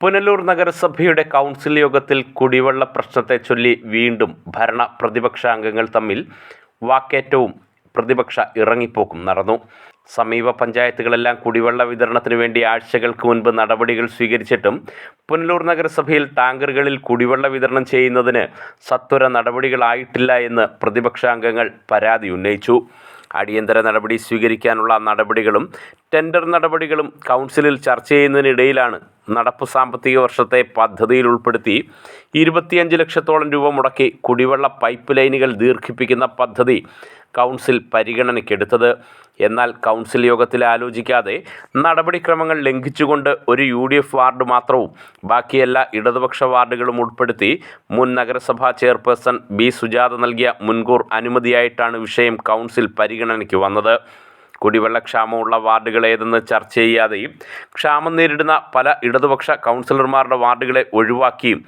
പുനലൂർ നഗരസഭയുടെ കൗൺസിൽ യോഗത്തിൽ കുടിവെള്ള പ്രശ്നത്തെ ചൊല്ലി വീണ്ടും ഭരണ പ്രതിപക്ഷാംഗങ്ങൾ തമ്മിൽ വാക്കേറ്റവും പ്രതിപക്ഷ ഇറങ്ങിപ്പോക്കും നടന്നു. സമീപ പഞ്ചായത്തുകളെല്ലാം കുടിവെള്ള വിതരണത്തിന് വേണ്ടി ആഴ്ചകൾക്ക് മുൻപ് നടപടികൾ സ്വീകരിച്ചിട്ടും പുനലൂർ നഗരസഭയിൽ ടാങ്കറുകളിൽ കുടിവെള്ള വിതരണം ചെയ്യുന്നതിന് സത്വര നടപടികളായിട്ടില്ല എന്ന് പ്രതിപക്ഷാംഗങ്ങൾ പരാതി ഉന്നയിച്ചു. അടിയന്തര നടപടി സ്വീകരിക്കാനുള്ള നടപടികളും ടെൻഡർ നടപടികളും കൗൺസിലിൽ ചർച്ച ചെയ്യുന്നതിനിടയിലാണ് നടപ്പ് സാമ്പത്തിക വർഷത്തെ പദ്ധതിയിൽ ഉൾപ്പെടുത്തി ഇരുപത്തിയഞ്ച് ലക്ഷത്തോളം രൂപ മുടക്കി കുടിവെള്ള പൈപ്പ് ലൈനുകൾ ദീർഘിപ്പിക്കുന്ന പദ്ധതി കൗൺസിൽ പരിഗണനയ്ക്കെടുത്തത്. എന്നാൽ കൗൺസിൽ യോഗത്തിൽ ആലോചിക്കാതെ നടപടിക്രമങ്ങൾ ലംഘിച്ചുകൊണ്ട് ഒരു യു ഡി എഫ് വാർഡ് മാത്രവും ബാക്കിയെല്ലാ ഇടതുപക്ഷ വാർഡുകളും ഉൾപ്പെടുത്തി മുൻ നഗരസഭാ ചെയർപേഴ്സൺ ബി സുജാത നൽകിയ മുൻകൂർ അനുമതിയായിട്ടാണ് വിഷയം കൗൺസിൽ പരിഗണനയ്ക്ക് വന്നത്. കുടിവെള്ളക്ഷാമമുള്ള വാർഡുകൾ ഏതെന്ന് ചർച്ച ചെയ്യാതെയും ക്ഷാമം നേരിടുന്ന പല ഇടതുപക്ഷ കൗൺസിലർമാരുടെ വാർഡുകളെ ഒഴിവാക്കിയും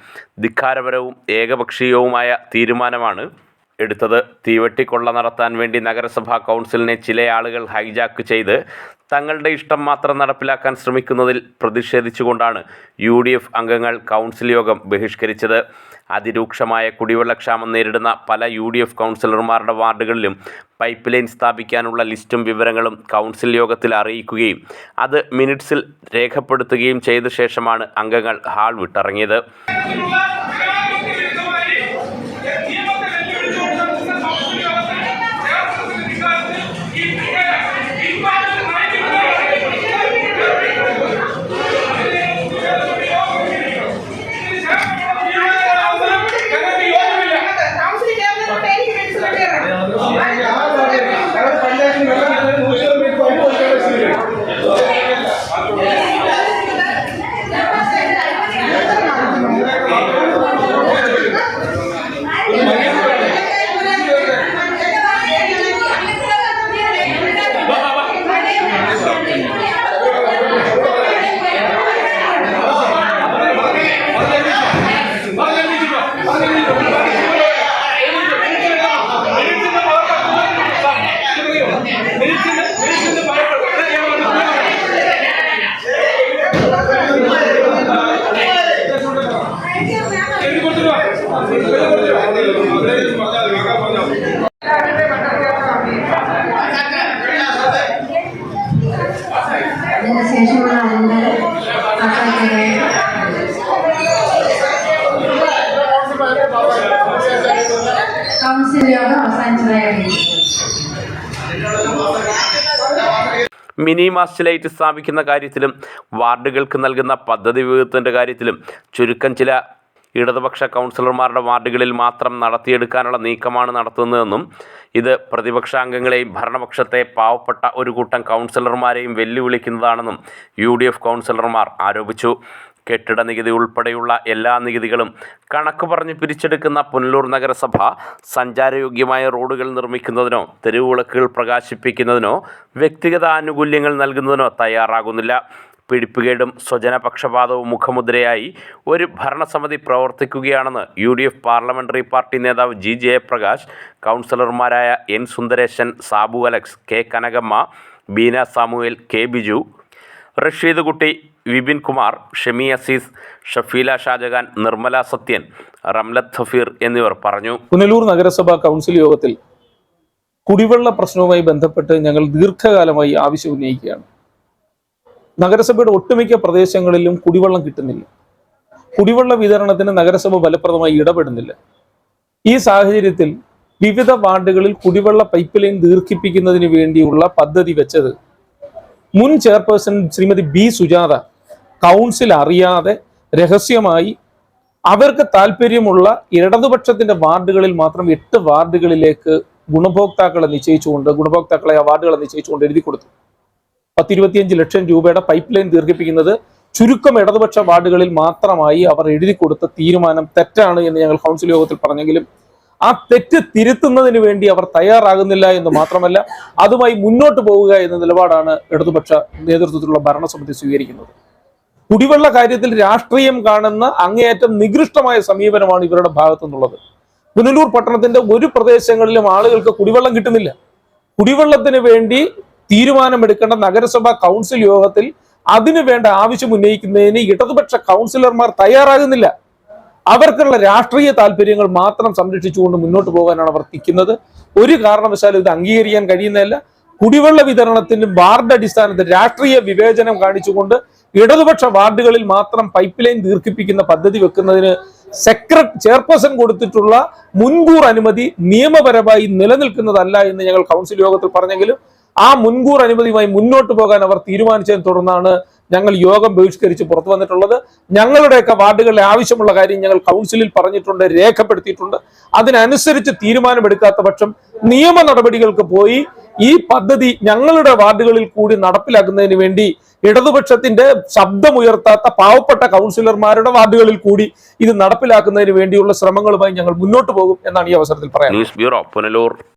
ധിക്കാരപരവും ഏകപക്ഷീയവുമായ തീരുമാനമാണ് എടുത്തത്. തീവെട്ടിക്കൊള്ള നടത്താൻ വേണ്ടി നഗരസഭാ കൗൺസിലിനെ ചില ആളുകൾ ഹൈജാക്ക് ചെയ്ത് തങ്ങളുടെ ഇഷ്ടം മാത്രം നടപ്പിലാക്കാൻ ശ്രമിക്കുന്നതിൽ പ്രതിഷേധിച്ചുകൊണ്ടാണ് യു ഡി എഫ് അംഗങ്ങൾ കൗൺസിൽ യോഗം ബഹിഷ്കരിച്ചത്. അതിരൂക്ഷമായ കുടിവെള്ളക്ഷാമം നേരിടുന്ന പല യു ഡി എഫ് കൗൺസിലർമാരുടെ വാർഡുകളിലും പൈപ്പ് ലൈൻ സ്ഥാപിക്കാനുള്ള ലിസ്റ്റും വിവരങ്ങളും കൗൺസിൽ യോഗത്തിൽ അറിയിക്കുകയും അത് മിനിറ്റ്സിൽ രേഖപ്പെടുത്തുകയും ചെയ്ത ശേഷമാണ് അംഗങ്ങൾ ഹാൾ വിട്ടിറങ്ങിയത്. മിനി മാസ്റ്റലൈറ്റ് സ്ഥാപിക്കുന്ന കാര്യത്തിലും വാർഡുകൾക്ക് നൽകുന്ന പദ്ധതി വിഹിതത്തിന്റെ കാര്യത്തിലും ചുരുക്കം ചില ഇടതുപക്ഷ കൗൺസിലർമാരുടെ വാർഡുകളിൽ മാത്രം നടത്തിയെടുക്കാനുള്ള നീക്കമാണ് നടത്തുന്നതെന്നും ഇത് പ്രതിപക്ഷാംഗങ്ങളെയും ഭരണപക്ഷത്തെ പാവപ്പെട്ട ഒരു കൂട്ടം കൗൺസിലർമാരെയും വെല്ലുവിളിക്കുന്നതാണെന്നും യു ഡി എഫ് കൗൺസിലർമാർ ആരോപിച്ചു. കെട്ടിട നികുതി ഉൾപ്പെടെയുള്ള എല്ലാ നികുതികളും കണക്ക് പറഞ്ഞ് പിരിച്ചെടുക്കുന്ന പുനലൂർ നഗരസഭ സഞ്ചാരയോഗ്യമായ റോഡുകൾ നിർമ്മിക്കുന്നതിനോ തെരുവുവിളക്കുകൾ പ്രകാശിപ്പിക്കുന്നതിനോ വ്യക്തിഗത ആനുകൂല്യങ്ങൾ നൽകുന്നതിനോ തയ്യാറാകുന്നില്ല. പിടിപ്പുകേടും സ്വജനപക്ഷപാതവും മുഖമുദ്രയായി ഒരു ഭരണസമിതി പ്രവർത്തിക്കുകയാണെന്ന് U D F parliamentary party നേതാവ് ജി. ജയപ്രകാശ് കൗൺസിലർമാരായ N. Sundaresan Sabu Alex K. Kanakamma Beena Samuel K. Biju Rasheed Kutty Vipin Kumar Shemi Azeez Shafeela Shah Jahan Nirmala Sathyan Ramlath Safeer എന്നിവർ പറഞ്ഞു. പുനലൂർ നഗരസഭാ കൗൺസിൽ യോഗത്തിൽ കുടിവെള്ള പ്രശ്നവുമായി ബന്ധപ്പെട്ട് ഞങ്ങൾ ദീർഘകാലമായി ആവശ്യം ഉന്നയിക്കുകയാണ്. നഗരസഭയുടെ ഒട്ടുമിക്ക പ്രദേശങ്ങളിലും കുടിവെള്ളം കിട്ടുന്നില്ല. കുടിവെള്ള വിതരണത്തിന് നഗരസഭ ഫലപ്രദമായി ഇടപെടുന്നില്ല. ഈ സാഹചര്യത്തിൽ വിവിധ വാർഡുകളിൽ കുടിവെള്ള പൈപ്പ് ലൈൻ ദീർഘിപ്പിക്കുന്നതിന് വേണ്ടിയുള്ള പദ്ധതി വെച്ചത് മുൻ chairperson Shrimati B Sujatha council അറിയാതെ രഹസ്യമായി അവർക്ക് താല്പര്യമുള്ള ഇടതുപക്ഷത്തിന്റെ വാർഡുകളിൽ മാത്രം എട്ട് വാർഡുകളിലേക്ക് ഗുണഭോക്താക്കളെ നിശ്ചയിച്ചുകൊണ്ട് ഗുണഭോക്താക്കളെ ആ വാർഡുകളെ നിശ്ചയിച്ചുകൊണ്ട് എഴുതി കൊടുത്തു. പത്തിരുപത്തിയഞ്ച് ലക്ഷം രൂപയുടെ പൈപ്പ് ലൈൻ ദീർഘിപ്പിക്കുന്നത് ചുരുക്കം ഇടതുപക്ഷ വാർഡുകളിൽ മാത്രമായി അവർ എഴുതി കൊടുത്ത തീരുമാനം തെറ്റാണ് എന്ന് ഞങ്ങൾ കൗൺസിൽ യോഗത്തിൽ പറഞ്ഞെങ്കിലും ആ തെറ്റ് തിരുത്തുന്നതിന് വേണ്ടി അവർ തയ്യാറാകുന്നില്ല എന്ന് മാത്രമല്ല അതുമായി മുന്നോട്ട് പോവുക എന്ന നിലപാടാണ് ഇടതുപക്ഷ നേതൃത്വത്തിലുള്ള ഭരണസമിതി സ്വീകരിക്കുന്നത്. കുടിവെള്ള കാര്യത്തിൽ രാഷ്ട്രീയം കാണുന്ന അങ്ങേയറ്റം നികൃഷ്ടമായ സമീപനമാണ് ഇവരുടെ ഭാഗത്തു നിന്നുള്ളത് പുനലൂർ പട്ടണത്തിന്റെ ഒരു പ്രദേശങ്ങളിലും ആളുകൾക്ക് കുടിവെള്ളം കിട്ടുന്നില്ല. കുടിവെള്ളത്തിന് വേണ്ടി തീരുമാനമെടുക്കേണ്ട നഗരസഭാ കൗൺസിൽ യോഗത്തിൽ അതിനു വേണ്ട ആവശ്യം ഉന്നയിക്കുന്നതിന് ഇടതുപക്ഷ കൗൺസിലർമാർ തയ്യാറാകുന്നില്ല. അവർക്കുള്ള രാഷ്ട്രീയ താല്പര്യങ്ങൾ മാത്രം സംരക്ഷിച്ചുകൊണ്ട് മുന്നോട്ട് പോകാനാണ് അവർ നിൽക്കുന്നത്. ഒരു കാരണവശാലും ഇത് അംഗീകരിക്കാൻ കഴിയുന്നതല്ല. കുടിവെള്ള വിതരണത്തിന് വാർഡ് അടിസ്ഥാനത്തിൽ രാഷ്ട്രീയ വിവേചനം കാണിച്ചുകൊണ്ട് ഇടതുപക്ഷ വാർഡുകളിൽ മാത്രം പൈപ്പ് ലൈൻ ദീർഘിപ്പിക്കുന്ന പദ്ധതി വെക്കുന്നതിന് സെക്രട്ടറി ചെയർപേഴ്സൺ കൊടുത്തിട്ടുള്ള മുൻകൂർ അനുമതി നിയമപരമായി നിലനിൽക്കുന്നതല്ല എന്ന് ഞങ്ങൾ കൗൺസിൽ യോഗത്തിൽ പറഞ്ഞെങ്കിലും ആ മുൻകൂർ അനുമതിയുമായി മുന്നോട്ട് പോകാൻ അവർ തീരുമാനിച്ചതിനെ തുടർന്നാണ് ഞങ്ങൾ യോഗം ബഹിഷ്കരിച്ച് പുറത്തു വന്നിട്ടുള്ളത്. ഞങ്ങളുടെയൊക്കെ വാർഡുകളിലെ ആവശ്യമുള്ള കാര്യം ഞങ്ങൾ കൗൺസിലിൽ പറഞ്ഞിട്ടുണ്ട് രേഖപ്പെടുത്തിയിട്ടുണ്ട്. അതിനനുസരിച്ച് തീരുമാനമെടുക്കാത്ത പക്ഷം നിയമ നടപടികൾക്ക് പോയി ഈ പദ്ധതി ഞങ്ങളുടെ വാർഡുകളിൽ കൂടി നടപ്പിലാക്കുന്നതിന് വേണ്ടി ഇടതുപക്ഷത്തിന്റെ ശബ്ദമുയർത്താത്ത പാവപ്പെട്ട കൗൺസിലർമാരുടെ വാർഡുകളിൽ കൂടി ഇത് നടപ്പിലാക്കുന്നതിന് വേണ്ടിയുള്ള ശ്രമങ്ങളുമായി ഞങ്ങൾ മുന്നോട്ട് പോകും എന്നാണ് ഈ അവസരത്തിൽ പറയാൻ ന്യൂസ് ബ്യൂറോ പുനലൂർ.